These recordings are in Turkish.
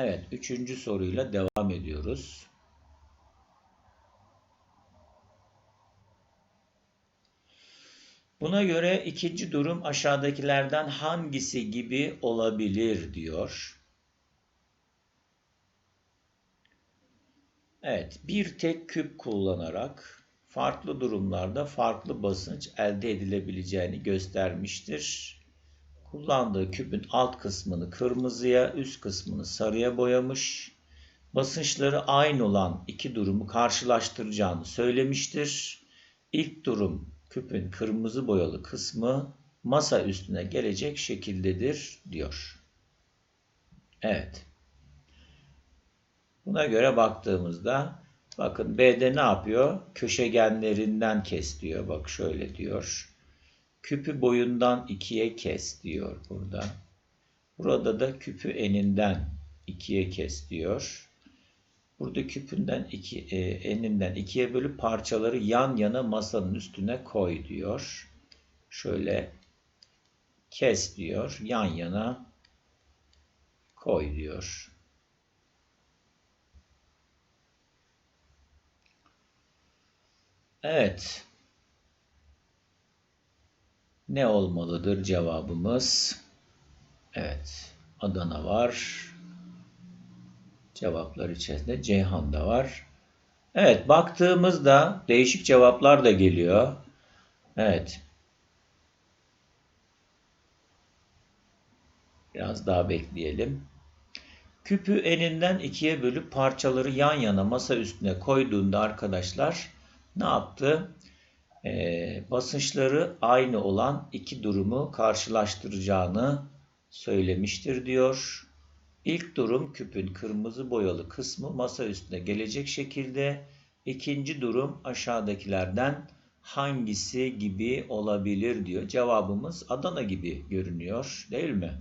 Evet, üçüncü soruyla devam ediyoruz. Buna göre ikinci durum aşağıdakilerden hangisi gibi olabilir diyor. Evet, bir tek küp kullanarak farklı durumlarda farklı basınç elde edilebileceğini göstermiştir. Kullandığı küpün alt kısmını kırmızıya, üst kısmını sarıya boyamış. Basınçları aynı olan iki durumu karşılaştıracağını söylemiştir. İlk durum küpün kırmızı boyalı kısmı masa üstüne gelecek şekildedir diyor. Evet. Buna göre baktığımızda bakın B'de ne yapıyor? Köşegenlerinden kes diyor. Bak şöyle diyor. Küpü boyundan ikiye kes diyor burada. Burada da küpü eninden ikiye kes diyor. Burada küpünden iki, e, eninden ikiye bölüp parçaları yan yana masanın üstüne koy diyor. Şöyle kes diyor. Yan yana koy diyor. Evet. Ne olmalıdır cevabımız? Evet. Adana var. Cevaplar içerisinde Ceyhan da var. Evet baktığımızda değişik cevaplar da geliyor. Evet. Biraz daha bekleyelim. Küpü eninden ikiye bölüp parçaları yan yana masa üstüne koyduğunda arkadaşlar ne yaptı? Ee, basınçları aynı olan iki durumu karşılaştıracağını söylemiştir diyor. İlk durum küpün kırmızı boyalı kısmı masa üstüne gelecek şekilde. İkinci durum aşağıdakilerden hangisi gibi olabilir diyor. Cevabımız Adana gibi görünüyor değil mi?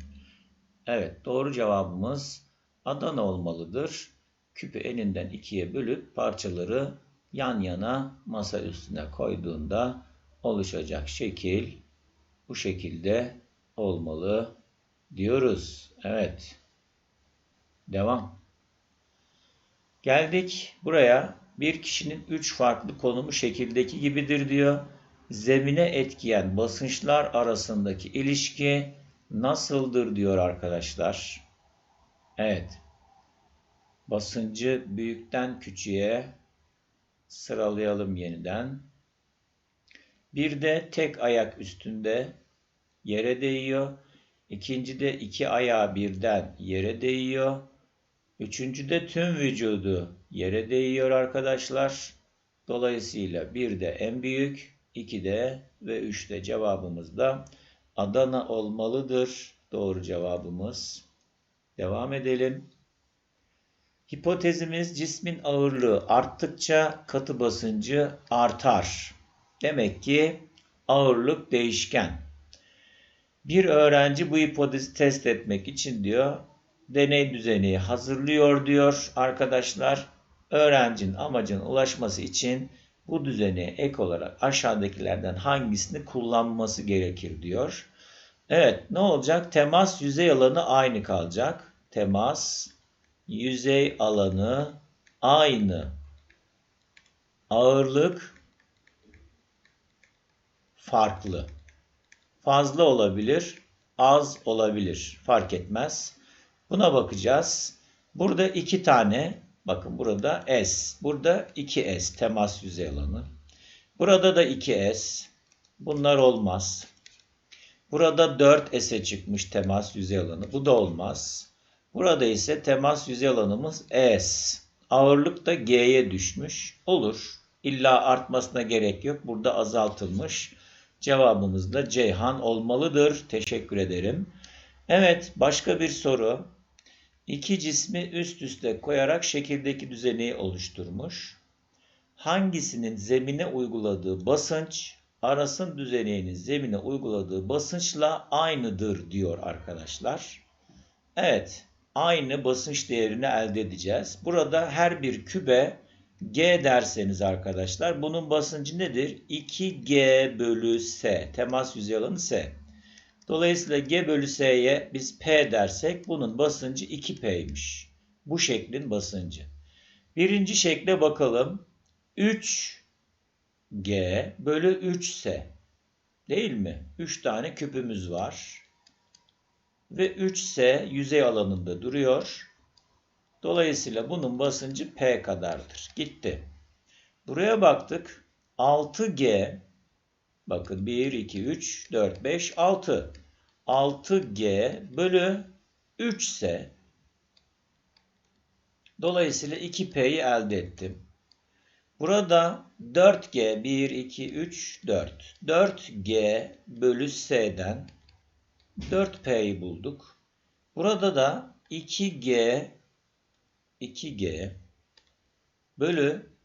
Evet doğru cevabımız Adana olmalıdır. Küpü eninden ikiye bölüp parçaları yan yana masa üstüne koyduğunda oluşacak şekil bu şekilde olmalı diyoruz. Evet. Devam. Geldik buraya. Bir kişinin üç farklı konumu şekildeki gibidir diyor. Zemine etkiyen basınçlar arasındaki ilişki nasıldır diyor arkadaşlar. Evet. Basıncı büyükten küçüğe sıralayalım yeniden. Bir de tek ayak üstünde yere değiyor. İkincide iki ayağı birden yere değiyor. Üçüncüde tüm vücudu yere değiyor arkadaşlar. Dolayısıyla bir de en büyük, iki de ve üç de cevabımız da Adana olmalıdır. Doğru cevabımız. Devam edelim. Hipotezimiz cismin ağırlığı arttıkça katı basıncı artar. Demek ki ağırlık değişken. Bir öğrenci bu hipotezi test etmek için diyor deney düzeni hazırlıyor diyor arkadaşlar. Öğrencinin amacına ulaşması için bu düzene ek olarak aşağıdakilerden hangisini kullanması gerekir diyor. Evet ne olacak? Temas yüzey alanı aynı kalacak. Temas yüzey alanı aynı. Ağırlık farklı. Fazla olabilir, az olabilir. Fark etmez. Buna bakacağız. Burada iki tane, bakın burada S, burada 2S temas yüzey alanı. Burada da 2S. Bunlar olmaz. Burada 4S'e çıkmış temas yüzey alanı. Bu da olmaz. Burada ise temas yüzey alanımız S. Ağırlık da G'ye düşmüş. Olur. İlla artmasına gerek yok. Burada azaltılmış. Cevabımız da Ceyhan olmalıdır. Teşekkür ederim. Evet başka bir soru. İki cismi üst üste koyarak şekildeki düzeni oluşturmuş. Hangisinin zemine uyguladığı basınç arasın düzeninin zemine uyguladığı basınçla aynıdır diyor arkadaşlar. Evet aynı basınç değerini elde edeceğiz. Burada her bir kübe G derseniz arkadaşlar bunun basıncı nedir? 2G bölü S. Temas yüzey alanı S. Dolayısıyla G bölü S'ye biz P dersek bunun basıncı 2P'ymiş. Bu şeklin basıncı. Birinci şekle bakalım. 3G bölü 3S. Değil mi? 3 tane küpümüz var. Ve 3S yüzey alanında duruyor. Dolayısıyla bunun basıncı P kadardır. Gitti. Buraya baktık. 6G bakın 1, 2, 3, 4, 5, 6. 6G bölü 3 ise dolayısıyla 2P'yi elde ettim. Burada 4G 1, 2, 3, 4. 4G bölü S'den 4P'yi bulduk. Burada da 2G 2G bölü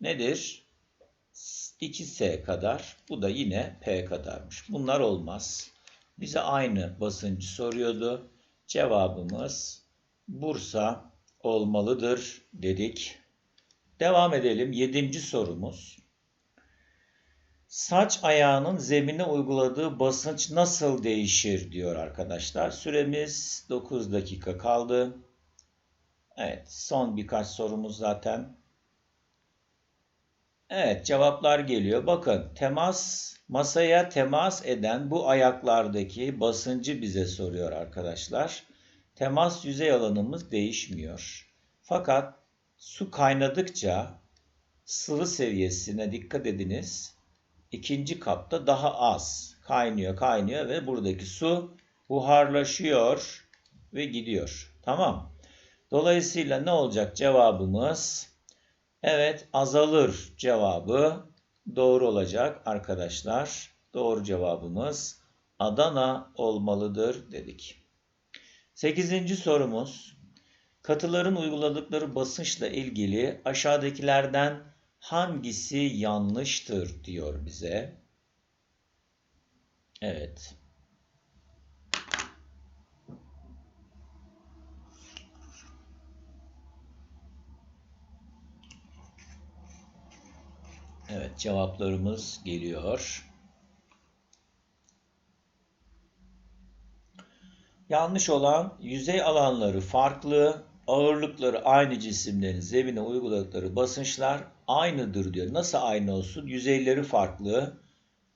nedir? 2S kadar. Bu da yine P kadarmış. Bunlar olmaz. Bize aynı basıncı soruyordu. Cevabımız Bursa olmalıdır dedik. Devam edelim. Yedinci sorumuz. Saç ayağının zemine uyguladığı basınç nasıl değişir diyor arkadaşlar. Süremiz 9 dakika kaldı. Evet son birkaç sorumuz zaten. Evet cevaplar geliyor. Bakın temas masaya temas eden bu ayaklardaki basıncı bize soruyor arkadaşlar. Temas yüzey alanımız değişmiyor. Fakat su kaynadıkça sıvı seviyesine dikkat ediniz. İkinci kapta daha az kaynıyor kaynıyor ve buradaki su buharlaşıyor ve gidiyor. Tamam. Dolayısıyla ne olacak cevabımız? Evet azalır cevabı doğru olacak arkadaşlar. Doğru cevabımız Adana olmalıdır dedik. Sekizinci sorumuz. Katıların uyguladıkları basınçla ilgili aşağıdakilerden hangisi yanlıştır diyor bize. Evet. Evet cevaplarımız geliyor. Yanlış olan yüzey alanları farklı, ağırlıkları aynı cisimlerin zemine uyguladıkları basınçlar aynıdır diyor. Nasıl aynı olsun? Yüzeyleri farklı,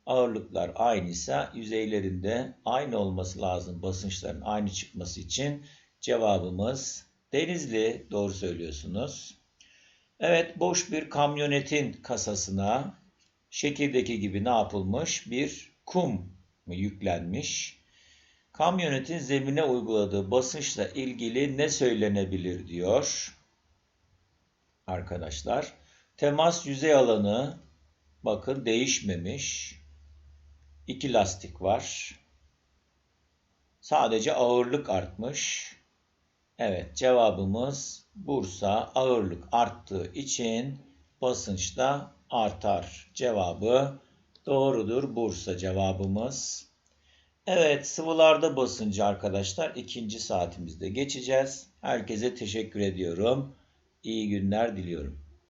ağırlıklar aynıysa yüzeylerinde aynı olması lazım basınçların aynı çıkması için. Cevabımız Denizli. Doğru söylüyorsunuz. Evet boş bir kamyonetin kasasına şekildeki gibi ne yapılmış? Bir kum yüklenmiş. Kamyonetin zemine uyguladığı basınçla ilgili ne söylenebilir diyor. Arkadaşlar temas yüzey alanı bakın değişmemiş. İki lastik var. Sadece ağırlık artmış. Evet cevabımız Bursa ağırlık arttığı için basınç da artar. Cevabı doğrudur Bursa cevabımız. Evet sıvılarda basıncı arkadaşlar ikinci saatimizde geçeceğiz. Herkese teşekkür ediyorum. İyi günler diliyorum.